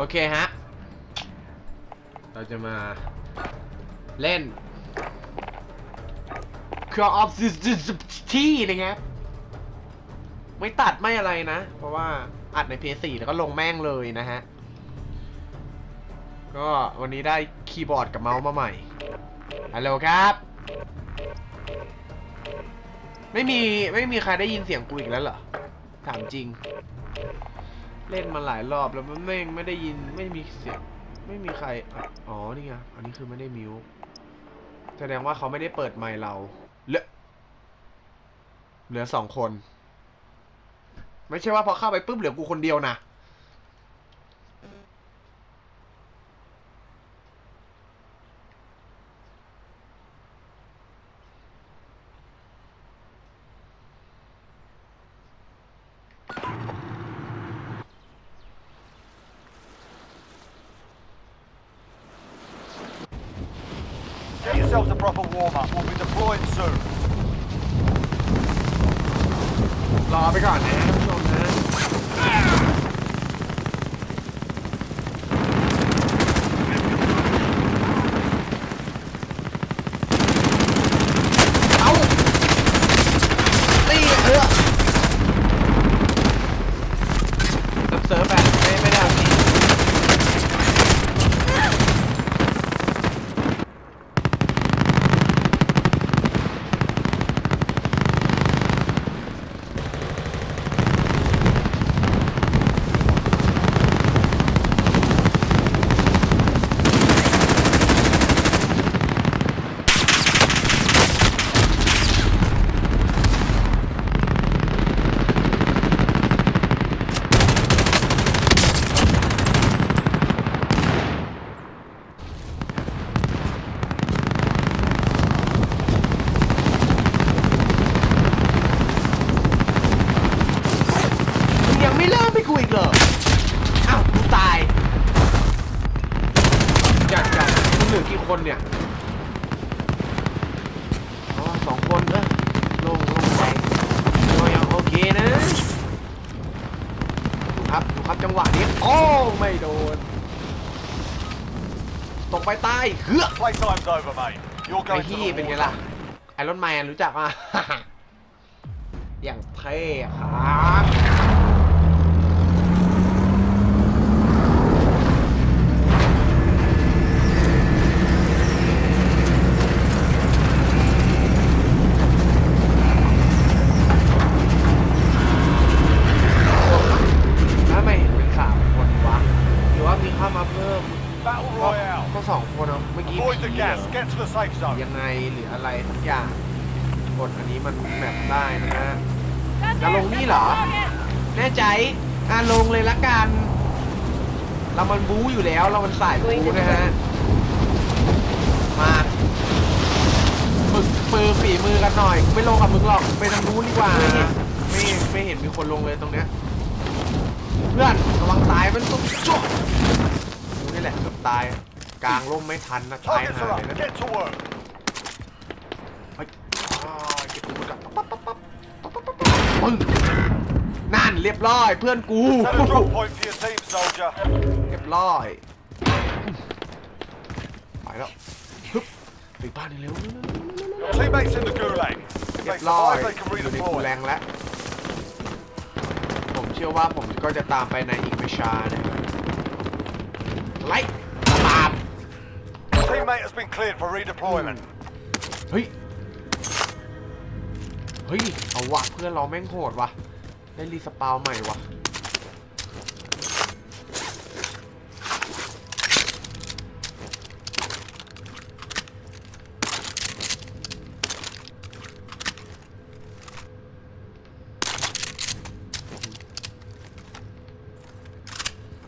โอเคฮะ เราจะมาเล่น Call of Duty นะครับ ไม่ตัดไม่อะไรนะ เพราะว่าอัดใน PS4 แล้วก็ลงแม่งเลยนะฮะ ก็วันนี้ได้คีย์บอร์ดกับเมาส์มาใหม่ ฮัลโหลครับ ไม่มี ไม่มีใครได้ยินเสียงกูอีกแล้วเหรอ ถามจริง เล่นมาหลายรอบแล้วมันไม่ไม่ได้ยินไม่มีเสียงไม่มีใครอ๋อนี่ไงอันนี้คือไม่ได้มิวแสดงว่าเขาไม่ได้เปิดไมค์เราเหลือเหลือสองคน ไม่ใช่ว่าพอเข้าไปปุ๊บเหลือกูคนเดียวนะ yourselves a proper warm-up. We'll be deploying soon. รอไปก่อนนะท่านผู้ชมนะ กี่คนเนี่ยอ๋อสองคนเออลงลงไปก็ยังโอเคนะ ดูครับ ดูครับจังหวะนี้ โอ้ ไม่โดน ตกไปใต้เฮือก Playtime's over, mate. You're ไอ้ going to ที่ the เป็น war ไงล่ะ zone. ไอรอนแมนรู้จักอะ อย่างเท่ครับ อันนี้มันแมปได้นะฮะจะลงนี่เหรอ แน่ใจอะลงเลยละกัน เรามันบู๊อยู่แล้ว เรามันสายบู๊นะฮะ มาฝึกปืนฝีมือกันหน่อยกูไม่ลงกับมึงหรอก ไปทางนู้นดีกว่า ไม่ไม่เห็นมีคนลงเลยตรงเนี้ย เพื่อนระวังตายมันตุ๊บจุ๊บนี่แหละเกือบตาย กลางร่มไม่ทันนะตาย Targets หา are เลย up. นะ Get to work. เฮ้ยอ่าเก็บปืนก่อนปั๊บปั๊บปั๊บปั๊บ ปั๊บปั๊บปั๊บปึ้งนั่นเรียบร้อยเพื่อนกู Set a drop point for your team, soldier. เรียบร้อยไปแล้วฮึบไปบ้านเร็ว Your teammates in the gulag. If เรีย they บร้อย survive, they can อยู่ในกูแร redeploy. งแล้ว ผมเชื่อว่าผมก็จะตามไปในอีกไม่ช้าเนี่ยไล่ตาม Your teammate has been cleared for redeployment. เฮ้ย เฮ้ย เอาวะเพื่อนเราแม่งโหดวะได้รีสปาวใหม่วะ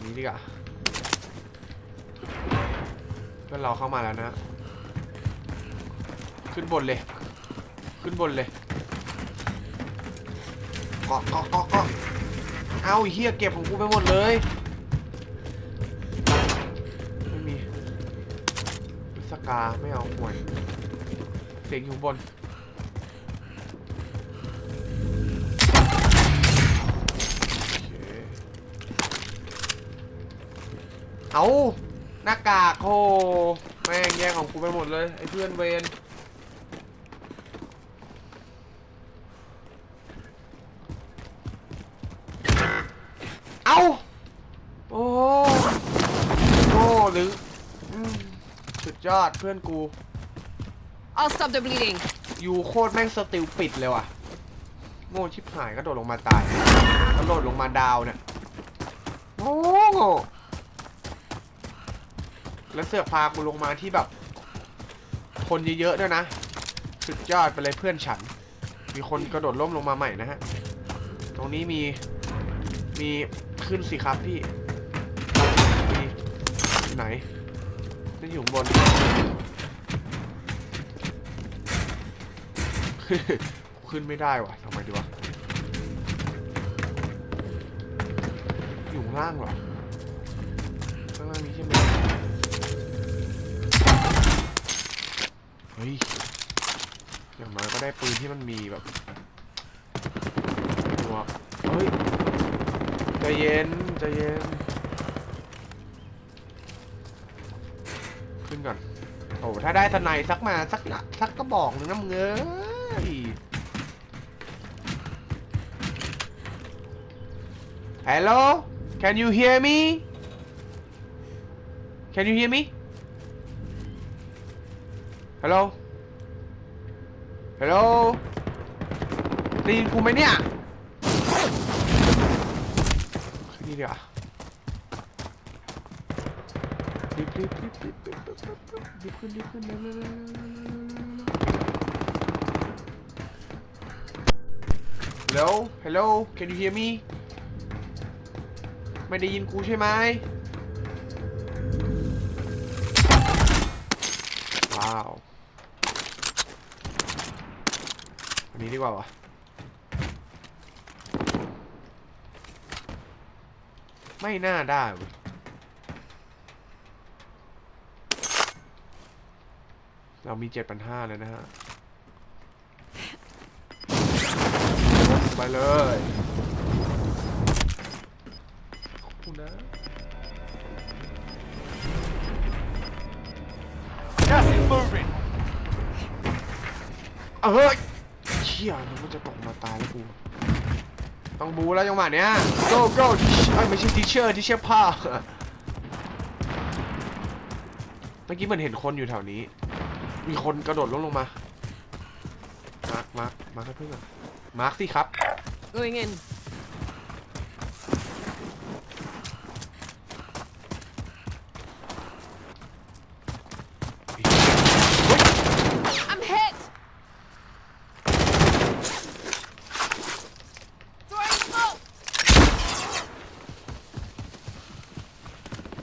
นี้ดีกว่าเพื่อนเราเข้ามาแล้วนะ ขึ้นบนเลย ขึ้นบนเลยาะเกาะเกาะเกาะเอาไอ้เฮียเก็บของกูไปหมดเลยไม่มีสกาไม่เอาห่วยเสียงอยู่บนเคเอาหน้ากากโหแม่งแย่งของกูไปหมดเลยไอ้เพื่อนเวนเอาโอ้โง่หรืออืมสุด ยอดเพื่อนกู I'll stop the bleeding. ยูโคตรแม่งสติลปิดเลยว่ะ โง่ชิบหายก็โดดลงมาตายกระโดดลงมาดาวเนี่ยโง่โง่แล้วเสือกพากูลงมาที่แบบ คนเยอะๆด้วยนะ สุดยอดไปเลยเพื่อนฉัน มีคนกระโดดล่มลงมาใหม่นะฮะ ตรงนี้มี มีขึ้นสิครับพี่มีไหน นี่อยู่บน ขึ้นไม่ได้วะทำไมดีวะ อยู่ล่างเหรอข้างล่างนี้ใช่ไหมเฮ้ย อย่างน้อยก็ได้ปืนที่มันมีแบบหมวเฮ้ย ใจเย็น ใจเย็น ขึ้นก่อน โอ้ถ้าได้ทนายสักมาสักนะสักกระบอกหนึ่งน้ำเงย Hello Can you hear me Can you hear me Hello Hello ได้ยินกูไหมเนี่ยขึ้นนี่เดี๋ยว ดิบดิบดิบดิบดิบดิบดิบขึ้นดิบขึ้นเร็วเร็ว Hello Can you hear me ไม่ได้ยินกูใช่ไหมว้าวอันนี้ดีกว่าวะไม่น่าได้ เรามีเจ็ดพันห้าเลยนะฮะ ไปเลยขอบคุณนะ Gas is moving. เอาเฮ้ยเชี่ยมันจะตกมาตายแล้วกู ต้องบูแล้วจังหวะเนี้ย go go เอ้ยไม่ใช่ teacher teacher พ่อเมื่อกี้มันเห็นคนอยู่แถวนี้ มีคนกระโดดลงลงมา มาร์คมาร์คมาร์คให้เพื่อนก่อนมาร์คสิครับ Going in. I'm hit. Throwing smoke.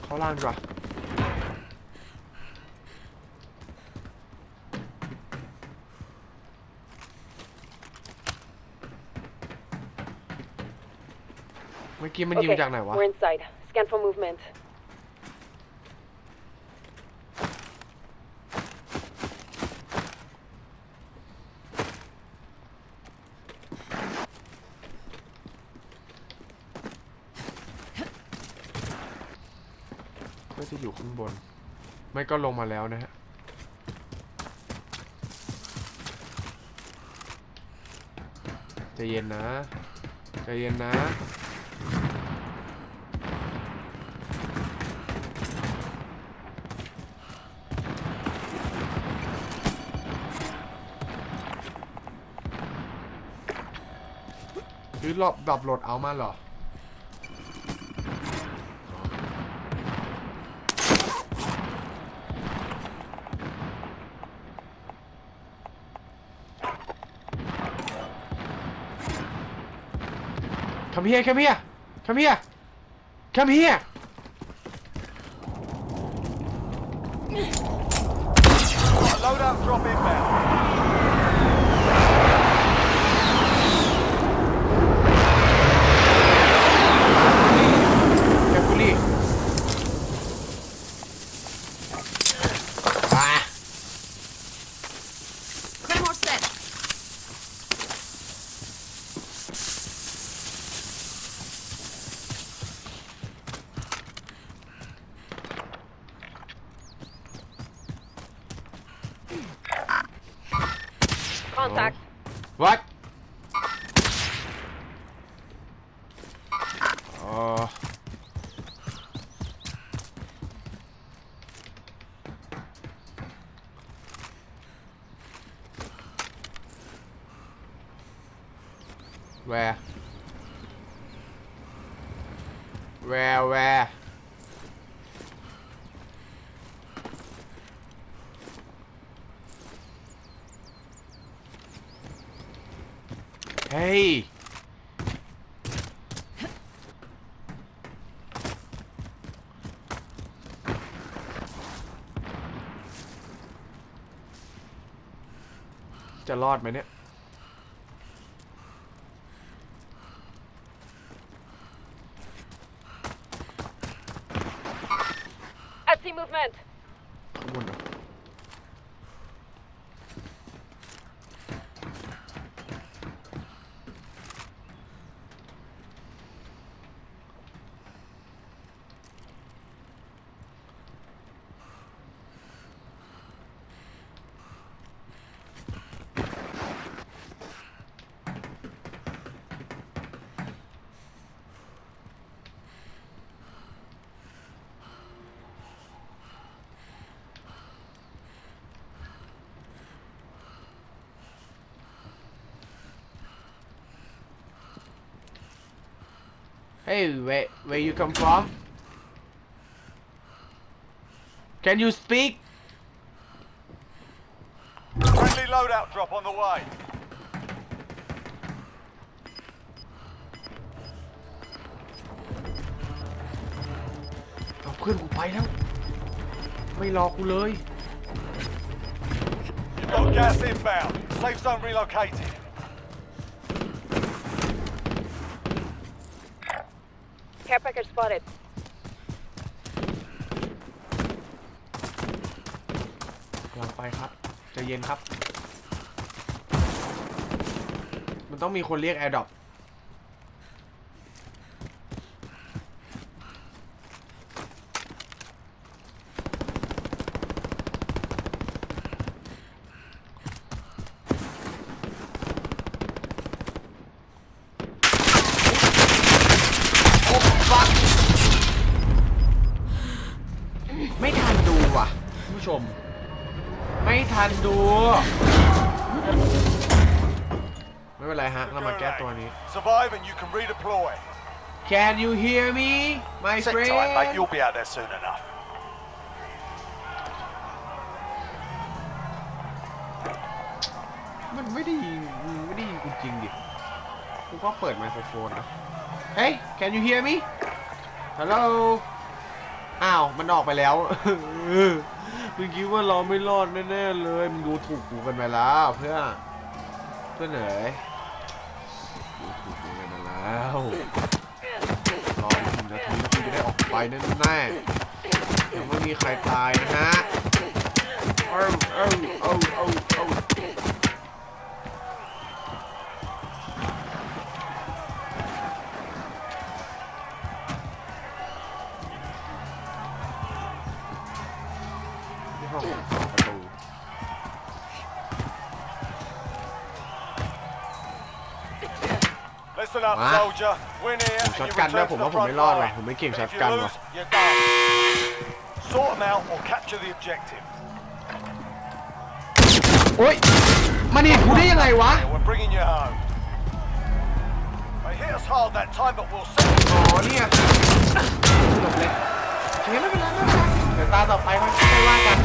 เข้าล่างดีกว่า มื่อกี้มันยิง Okay, จากไหนวะ We're inside. Scan for movement. ก็จะอยู่ข้างบน ไม่ก็ลงมาแล้วนะฮะ ใจเย็นนะ ใจเย็นนะือหลบดับโหลดเอามาหรอคำเฮียคำเฮียคำเฮียคำเฮียเราดับ drop inbound Where Where Where เฮ้ยจะรอดไหมเนี่ย เฮ้ย where where you come from can you speak Friendly loadout drop on the way. เอาเพื่อนกูไปแล้ว ไม่รอกูเลย You've got gas inbound. Safe zone relocated. Care package spotted. กลังไปครับใจะเย็นครับ มันต้องมีคนเรียกแอร์ดอป Can you hear me my Sit friend tight, mate. You'll be out there soon enough. มันไม่ได้ยินมึงไม่ได้ยินกูจริงดิกูก็เปิดไมโครโฟนนะ Hey can you hear me Hello อ้าว มันออกไปแล้ว มึงคิดว่าเราไม่รอดแน่ๆเลย มึงดูถูกกูกันไปแล้วเพื่อนเพื่อนเอ๋ยดูถูกกูกันไปแล้ว จะได้ออกไปแน่ๆยังไม่มีใครตายนะฮะเอ้าเอ้าเอ้าเอ้าเอ้ห้องประตู Listen up, What? soldier. Win here and you ช็อตกันด้วย return ผม to ว่า the ผม front ไม่รอดว่ะ line. ผมไม่เก่ง But ช็อต if you กันว่ะ lose, you're done. Sort them out or capture the objective. โอ๊ยมันเห็นกูได้ยังไงวะ Yeah, we're bringing you home. They hit us hard that time, but we'll settle. อ๋อเนี่ยจบเลยโอเคไม่เป็นไรไม่เป็นไรเดี๋ยวตาต่อไปค่อยว่ากัน